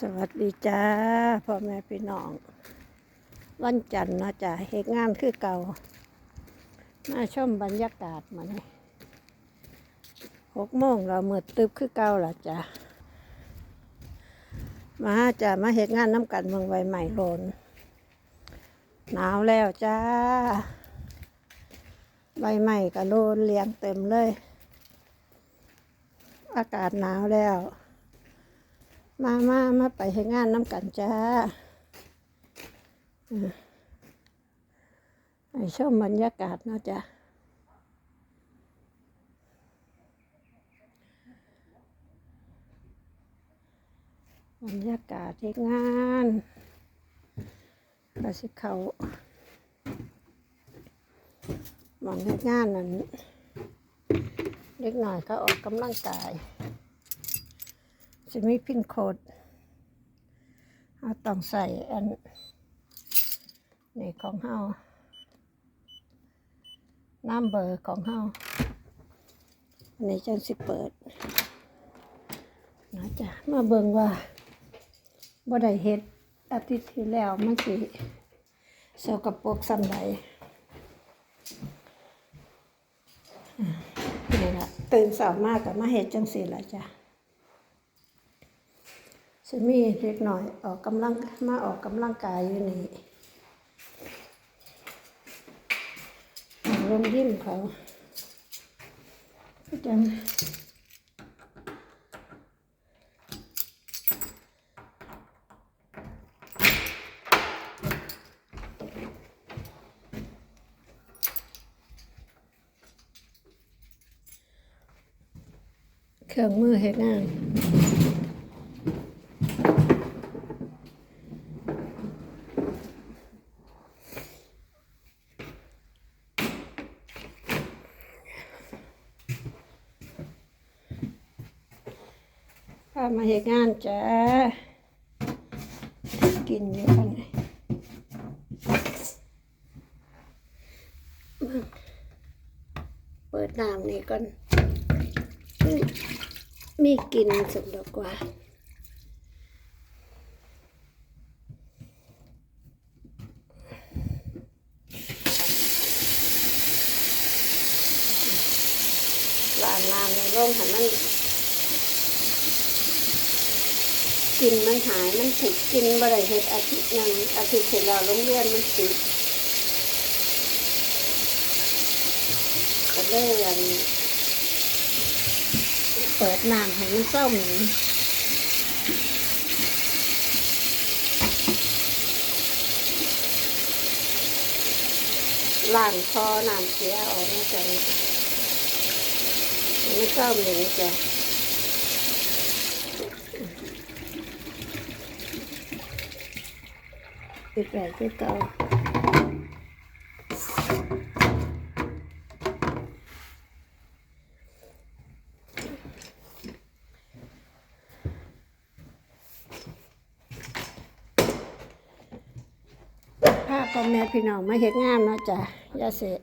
สวัสดีจ้าพ่อแม่พี่น้อง วันจันทร์นะจ้ะเหตุงานคือเก่า มาชมบรรยากาศมาเนี่ยหกโมงเราเมื่อตึบคือเก่าละจ้ะมาจ้ะมาเหตุงานน้ำกันเมืองไวใหม่โลนหนาวแล้วจ้า ใบใหม่กับโลนเลี้ยงเต็มเลย อากาศหนาวแล้ว มามามาไปให้งานน้ำกันจ้าไปชมบรรยากาศเนาะจ้ะบรรยากาศที่งานก็สิเขาหมองเฮ็ดงานนั้นเล็กหน่อยเขาออกกำลังกาย จะมีพินโคดเราต้องใส่อันนี่ของเฮาน้ำเบอร์ของเฮาอันนี้จังสิเปิดนะจ๊ะมาเบิ่งว่าบ่ได้เฮ็ดอาทิตย์ที่แล้วมันสิสกปรกสำใดอ่านี่ละตื่นสายมากกับมาเฮ็ดจังสิละจ้ะ จะมีเล็กหน่อยออกกำลังมาออกกำลังกายอยู่นี่ลมยิ้มเขาก็จังเครื่องมือเฮ็ดงาน มาเหตุงานจ้ากินเยอะขนาดไหนเปิดน้ำนี่ก่อน มีกินสุดดอกกว่าลานน้ำในร่มให้มัน กินมันหายมันถูกกินบ่ได้เฮ็ดอาทิตย์หนึงอาทิตย์เสร็จแล้วโรงเรียนมันปิดก็เลยอันเปิดน้ำให้มันเศร้าหมีล้างคอน้ำเสียออกมาจากให้มันเศร้าหมีจ้ะ ปิดไว้คือเก่าพาพ่อแม่พี่น้องมาเฮ็ดงานเนาะจ้ะยาเสะ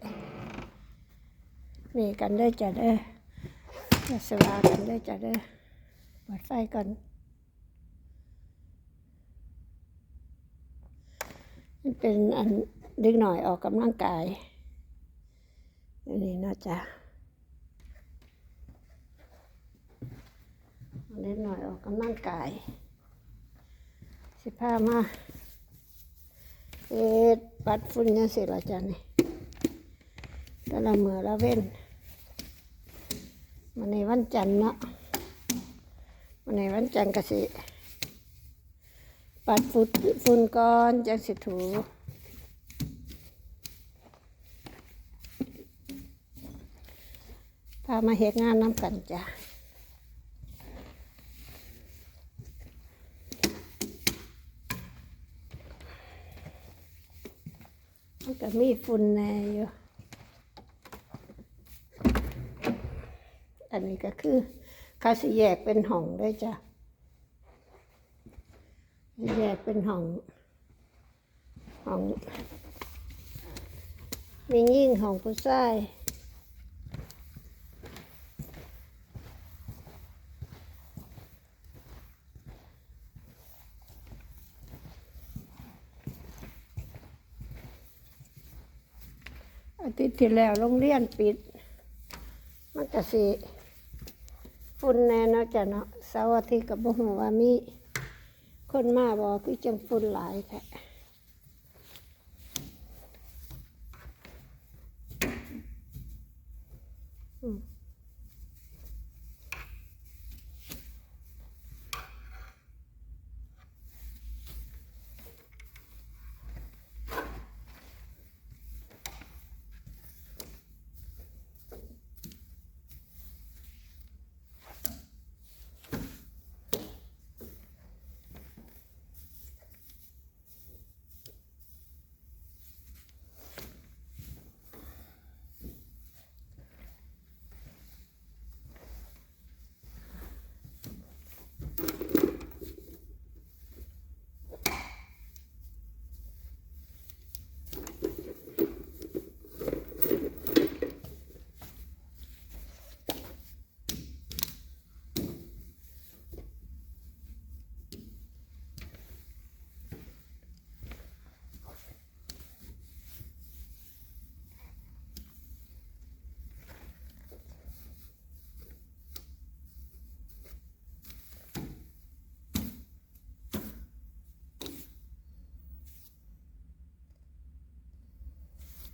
มีกันได้จ้ะเด้อยาสวากันได้จ้ะเด้อเปิดไฟก่อน มัน เป็นอันเล็กหน่อยออกกำลังกายอันนี้นะจ๊ะเล็กหน่อยออกกำลังกาย สิพามาเอ็ดปัดฝุ่นยังสิละจ้ะนี่แต่ละเมื่อละเว้นวันนี้วันจันทร์เนาะวันนี้วันจันทร์กสิ ปัดฝุ่นฝุ่นก่อนจังสิถูพามาเฮ็ดงานน้ำกันจ้ะมันก็มีฝุ่นแน่อยู่ อันนี้ก็คือเขาสิแยกเป็นห้องด้วยจ้ะ แยกเป็นห้องห้องมียิ่งห้องผู้ชายอาทิตย์ที่แล้วโรงเรียนปิด มันจะสิฝุ่นแน่เนอะจ้ะเนาะเสาร์อาทิตย์กับบุหัวมี คนมาบ่คือจังฝุ่นหลายแท้อืม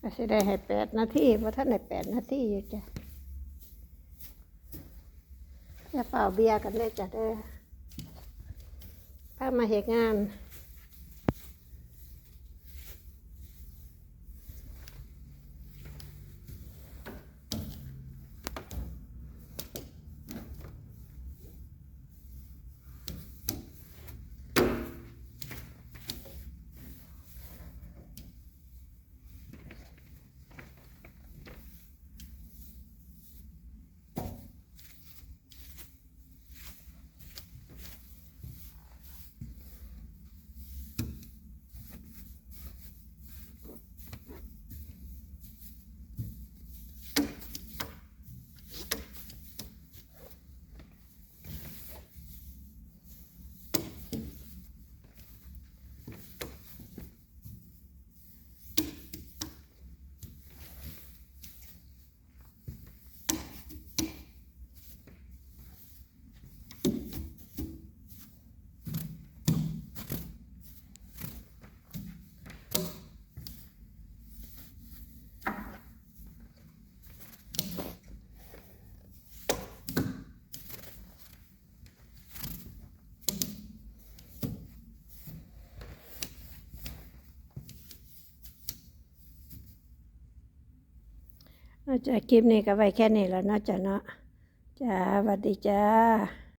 ก็สิได้ให้แปดนาทีเพราะท่านได้แปดนาทีอยู่จ้ะอย่าเป่าเบียร์กันเลยจ้ะเด้อพามาเหตุงาน นอกจากคลิปนี้ก็ไว้แค่นี้แล้วนาะจ้ะเนาะจ้าสวัสดีจ้า